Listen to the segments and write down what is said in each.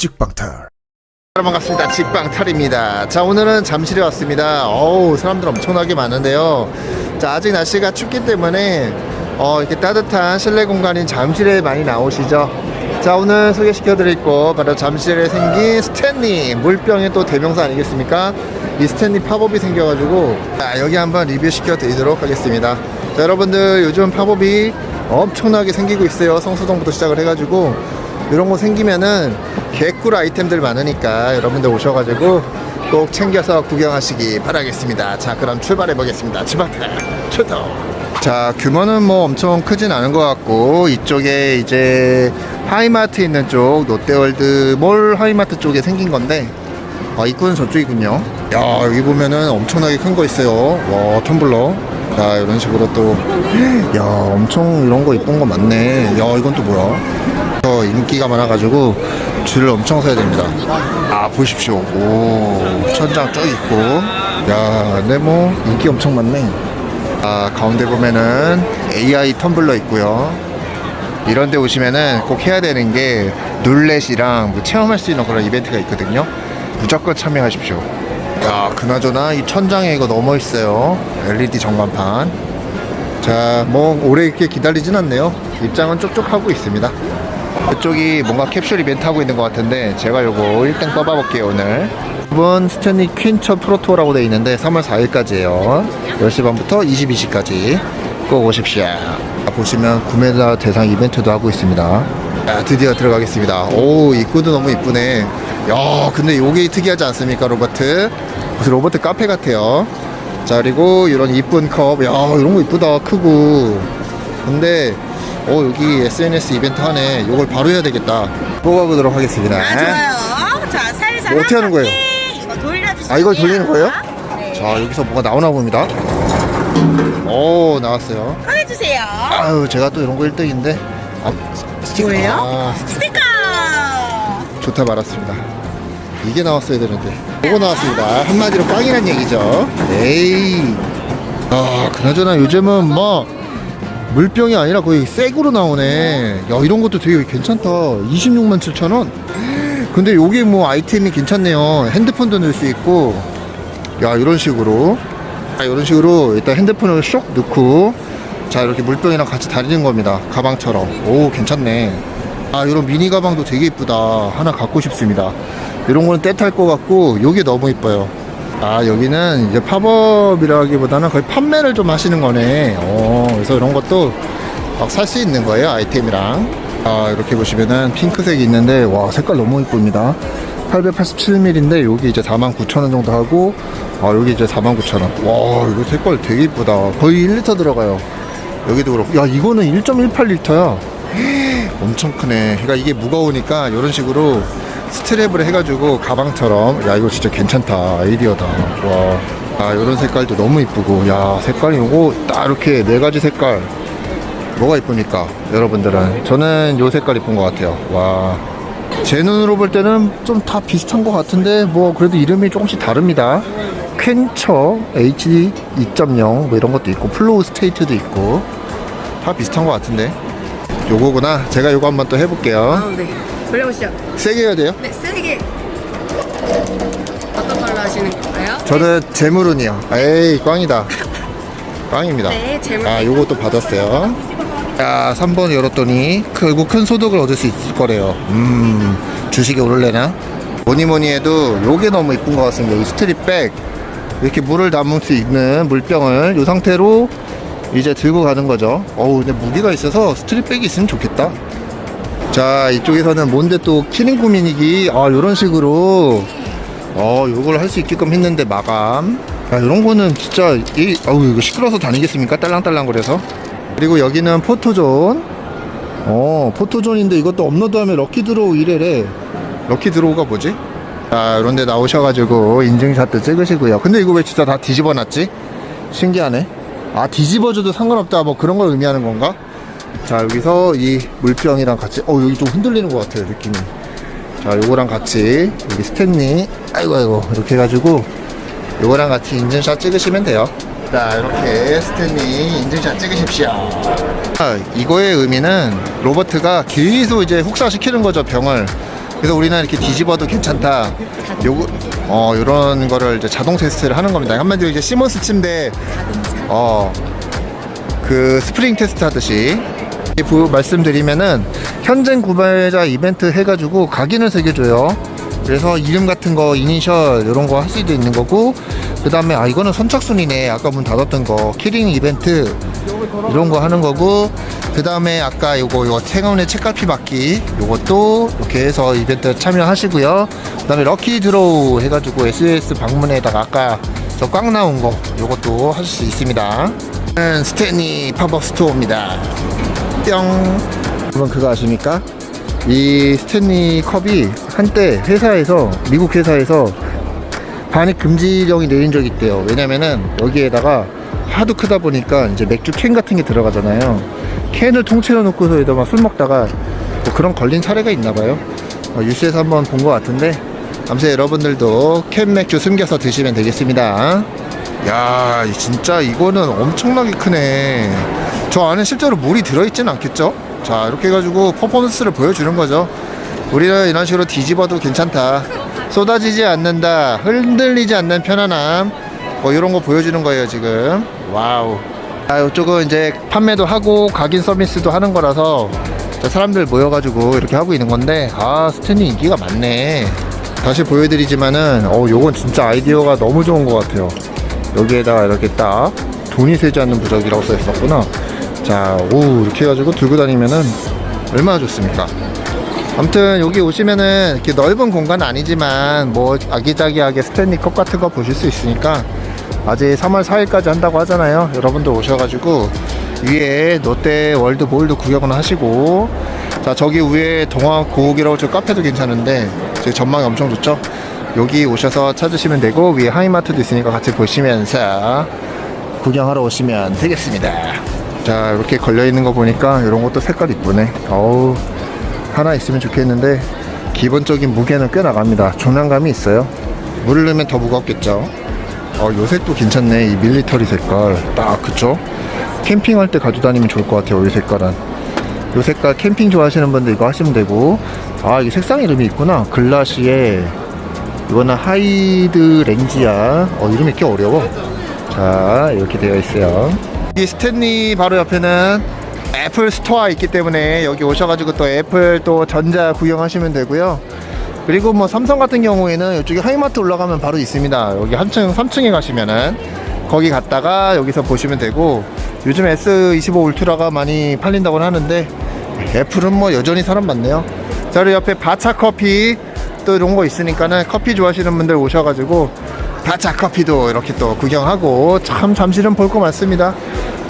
직방탈. 여러분 반갑습니다. 직방탈입니다. 자 오늘은 잠실에 왔습니다. 어우 사람들 엄청나게 많은데요. 자 아직 날씨가 춥기 때문에 어 이렇게 따뜻한 실내 공간인 잠실에 많이 나오시죠? 자 오늘 소개시켜 드릴 곳 바로 잠실에 생긴 스탠리 물병의 또 대명사 아니겠습니까? 이 스탠리 팝업이 생겨가지고 자, 여기 한번 리뷰 시켜 드리도록 하겠습니다. 자 여러분들 요즘 팝업이 엄청나게 생기고 있어요. 성수동부터 시작을 해가지고 이런 거 생기면은 개꿀 아이템들 많으니까 여러분들 오셔가지고 꼭 챙겨서 구경하시기 바라겠습니다. 자, 그럼 출발해 보겠습니다. 집앞에 출동. 자, 규모는 뭐 엄청 크진 않은 것 같고 이쪽에 이제 하이마트 있는 쪽 롯데월드 몰 하이마트 쪽에 생긴 건데 아, 입구는 저쪽이군요. 야, 여기 보면은 엄청나게 큰 거 있어요. 와, 텀블러. 자, 이런 식으로 또, 야, 엄청 이런 거 이쁜 거 많네. 야, 이건 또 뭐야? 어, 인기가 많아가지고 줄을 엄청 서야 됩니다. 아, 보십시오. 오, 천장 쭉 있고. 야, 근데 뭐, 인기 엄청 많네. 아, 가운데 보면은 AI 텀블러 있고요. 이런 데 오시면은 꼭 해야 되는 게 룰렛이랑 뭐 체험할 수 있는 그런 이벤트가 있거든요. 무조건 참여하십시오. 야, 그나저나 이 천장에 이거 넘어 있어요. LED 전광판. 자, 뭐 오래 이렇게 기다리진 않네요. 입장은 쪽쪽 하고 있습니다. 이쪽이 뭔가 캡슐 이벤트 하고 있는 것 같은데 제가 요거 1등 뽑아볼게요 오늘. 이번 스탠리 퀸처 프로토라고 되어 있는데 3월 4일까지예요. 10시 반부터 22시까지 꼭 오십시오. 보시면 구매자 대상 이벤트도 하고 있습니다. 자, 드디어 들어가겠습니다. 오, 입구도 너무 이쁘네. 야, 근데 요게 특이하지 않습니까, 로버트? 무슨 로버트 카페 같아요. 자, 그리고 이런 이쁜 컵. 야, 이런 거 이쁘다. 크고. 근데, 어, 여기 SNS 이벤트 하네. 요걸 바로 해야 되겠다. 뽑아보도록 하겠습니다. 아 좋아요. 자 살살 뭐 어떻게 하는 한 거예요? 이거 돌려주시면 아, 이걸 돌리는 거예요? 네. 자, 여기서 뭐가 나오나 봅니다. 오, 나왔어요. 꺼내주세요. 아유, 제가 또 이런 거 1등인데. 아. 뭐예요? 아, 스티커. 좋다 말았습니다. 이게 나왔어야 되는데. 이거 나왔습니다. 한마디로 꽝이란 얘기죠. 에이. 아, 그나저나 요즘은 뭐, 물병이 아니라 거의 새구로 나오네. 야, 이런 것도 되게 괜찮다. 26만 7천 원. 근데 요게 뭐 아이템이 괜찮네요. 핸드폰도 넣을 수 있고. 야, 이런 식으로. 자, 이런 식으로 일단 핸드폰을 쏙 넣고. 자, 이렇게 물병이랑 같이 다니는 겁니다. 가방처럼. 오, 괜찮네. 아, 이런 미니 가방도 되게 이쁘다. 하나 갖고 싶습니다. 이런 거는 떼탈 것 같고, 요게 너무 이뻐요. 아, 여기는 이제 팝업이라기보다는 거의 판매를 좀 하시는 거네. 어, 그래서 이런 것도 막 살 수 있는 거예요, 아이템이랑. 아, 이렇게 보시면은 핑크색이 있는데, 와, 색깔 너무 이쁩니다. 887ml인데, 여기 이제 49,000원 정도 하고, 아, 여기 이제 49,000원. 와, 이거 색깔 되게 이쁘다. 거의 1리터 들어가요. 여기도 그렇고. 야, 이거는 1.18리터야. 엄청 크네. 그러니까 이게 무거우니까 이런 식으로 스트랩을 해가지고 가방처럼 야 이거 진짜 괜찮다 아이디어다. 와. 아 이런 색깔도 너무 이쁘고 야 색깔이 요거 딱 이렇게 네 가지 색깔 뭐가 이쁩니까 여러분들은 저는 요 색깔 이쁜 것 같아요 와 제 눈으로 볼 때는 좀 다 비슷한 것 같은데 뭐 그래도 이름이 조금씩 다릅니다 퀸처 HD 2.0 뭐 이런 것도 있고 플로우 스테이트도 있고 다 비슷한 것 같은데 요거구나 제가 요거 한번 또 해볼게요 아, 네. 돌려보시죠. 세게 해야 돼요? 네, 세게. 어떤 걸로 하시는 건가요? 저는 재물운이요 에이 꽝이다 꽝입니다 네, 재물. 아 요것도 받았어요 자 3번 열었더니 결국 큰 소득을 얻을 수 있을 거래요 음 주식이 오를래나 뭐니 뭐니 해도 요게 너무 이쁜 것 같습니다 이 스트릿백 이렇게 물을 담을 수 있는 물병을 이 상태로 이제 들고 가는 거죠. 어우 근데 무게가 있어서 스트릿백이 있으면 좋겠다. 자 이쪽에서는 뭔데 또 키링 고민이기. 아 요런 식으로. 어 요걸 할 수 있게끔 했는데 마감. 야 이런 거는 진짜 이 어우 이거 시끄러워서 다니겠습니까? 딸랑딸랑 거려서. 그리고 여기는 포토존. 어 포토존인데 이것도 업로드하면 럭키 드로우 이래래. 럭키 드로우가 뭐지? 자 이런 데 나오셔가지고 인증샷도 찍으시고요. 근데 이거 왜 진짜 다 뒤집어 놨지? 신기하네. 아 뒤집어줘도 상관없다. 뭐 그런 걸 의미하는 건가? 자 여기서 이 물병이랑 같이 어 여기 좀 흔들리는 것 같아요 느낌이. 자 요거랑 같이 여기 스탠리 아이고 아이고 이렇게 해가지고 요거랑 같이 인증샷 찍으시면 돼요. 자 이렇게 스탠리 인증샷 찍으십시오. 아, 이거의 의미는 로버트가 계속 이제 혹사시키는 거죠 병을 그래서 우리는 이렇게 뒤집어도 괜찮다. 요거 어 요런 거를 이제 자동 테스트를 하는 겁니다. 한마디로 이제 시몬스 침대 어그 스프링 테스트 하듯이 부 말씀드리면은 현장 구매자 이벤트 해가지고 각인을 새겨줘요. 그래서 이름 같은 거 이니셜 이런 거 할 수도 있는 거고 그 다음에 아 이거는 선착순이네 아까 문 닫았던 거 키링 이벤트 이런 거 하는 거고 그 다음에 아까 요거 요거 생원의 책갈피 받기 요것도 이렇게 해서 이벤트 참여하시고요 그 다음에 럭키 드로우 해가지고 SS 방문에다가 아까 저 꽉 나온 거 요것도 하실 수 있습니다 는 스테니 팝업 스토어입니다 뿅 여러분 그거 아십니까? 이 스탠리 컵이 한때 회사에서 미국 회사에서 반입 금지령이 내린 적이 있대요. 왜냐면은 여기에다가 하도 크다 보니까 이제 맥주 캔 같은 게 들어가잖아요. 캔을 통째로 놓고서 여기다가 술 먹다가 뭐 그런 걸린 사례가 있나 봐요. 어, 뉴스에서 한번 본 것 같은데 아무튼 여러분들도 캔 맥주 숨겨서 드시면 되겠습니다. 야, 진짜 이거는 엄청나게 크네. 저 안에 실제로 물이 들어있진 않겠죠? 자, 이렇게 해가지고 퍼포먼스를 보여주는 거죠. 우리는 이런 식으로 뒤집어도 괜찮다. 쏟아지지 않는다. 흔들리지 않는 편안함. 뭐 이런 거 보여주는 거예요, 지금. 와우. 아, 이쪽은 이제 판매도 하고 각인 서비스도 하는 거라서 자, 사람들 모여가지고 이렇게 하고 있는 건데 아, 스탠이 인기가 많네. 다시 보여드리지만은 어, 요건 진짜 아이디어가 너무 좋은 것 같아요. 여기에다가 이렇게 딱 돈이 새지 않는 부적이라고 써 있었구나. 자, 오, 이렇게 해가지고 들고 다니면은 얼마나 좋습니까? 아무튼 여기 오시면은 이렇게 넓은 공간 아니지만 뭐 아기자기하게 스탠리 컵 같은 거 보실 수 있으니까 아직 3월 4일까지 한다고 하잖아요. 여러분들 오셔가지고 위에 롯데 월드 볼도 구경을 하시고 자 저기 위에 동화 고옥이라고 저 카페도 괜찮은데 저기 전망이 엄청 좋죠. 여기 오셔서 찾으시면 되고 위에 하이마트도 있으니까 같이 보시면서 구경하러 오시면 되겠습니다. 자 이렇게 걸려 있는 거 보니까 이런 것도 색깔 이쁘네. 어우 하나 있으면 좋겠는데 기본적인 무게는 꽤 나갑니다. 중량감이 있어요. 물을 넣으면 더 무겁겠죠. 어, 요 색도 괜찮네. 이 밀리터리 색깔. 딱 그쵸? 캠핑할 때 가지고 다니면 좋을 것 같아요. 이 색깔은. 요 색깔 캠핑 좋아하시는 분들 이거 하시면 되고 아 이게 색상 이름이 있구나. 글라시에 이거는 하이드 렌지야. 어 이름이 꽤 어려워. 자 이렇게 되어 있어요. 이 스탠리 바로 옆에는 애플 스토어 있기 때문에 여기 오셔가지고 또 애플 또 전자 구경하시면 되고요. 그리고 뭐 삼성 같은 경우에는 이쪽에 하이마트 올라가면 바로 있습니다. 여기 한층 3층에 가시면은 거기 갔다가 여기서 보시면 되고 요즘 S25 울트라가 많이 팔린다고 하는데 애플은 뭐 여전히 사람 많네요. 자, 그리고 옆에 바차 커피 또 이런 거 있으니까는 커피 좋아하시는 분들 오셔가지고 바차 커피도 이렇게 또 구경하고 참 잠실은 볼 거 많습니다.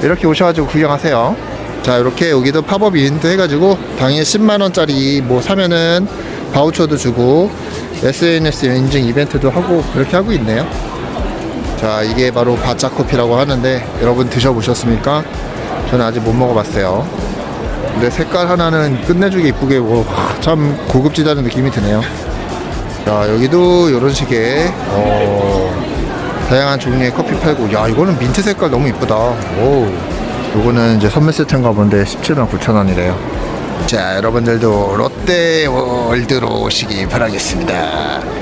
이렇게 오셔가지고 구경하세요. 자, 이렇게 여기도 팝업 이벤트 해가지고 당일 10만원짜리 뭐 사면은 바우처도 주고 SNS 인증 이벤트도 하고 이렇게 하고 있네요. 자, 이게 바로 바짜 커피라고 하는데 여러분 드셔보셨습니까? 저는 아직 못 먹어봤어요. 근데 색깔 하나는 끝내주게 이쁘게 뭐, 참 고급지다는 느낌이 드네요. 자, 여기도 이런 식의 어, 다양한 종류의 커피 팔고 야 이거는 민트 색깔 너무 이쁘다. 오, 요거는 이제 선물 세트인가 본데 17만 9천 원이래요. 자, 여러분들도 롯데 월드로 오시기 바라겠습니다.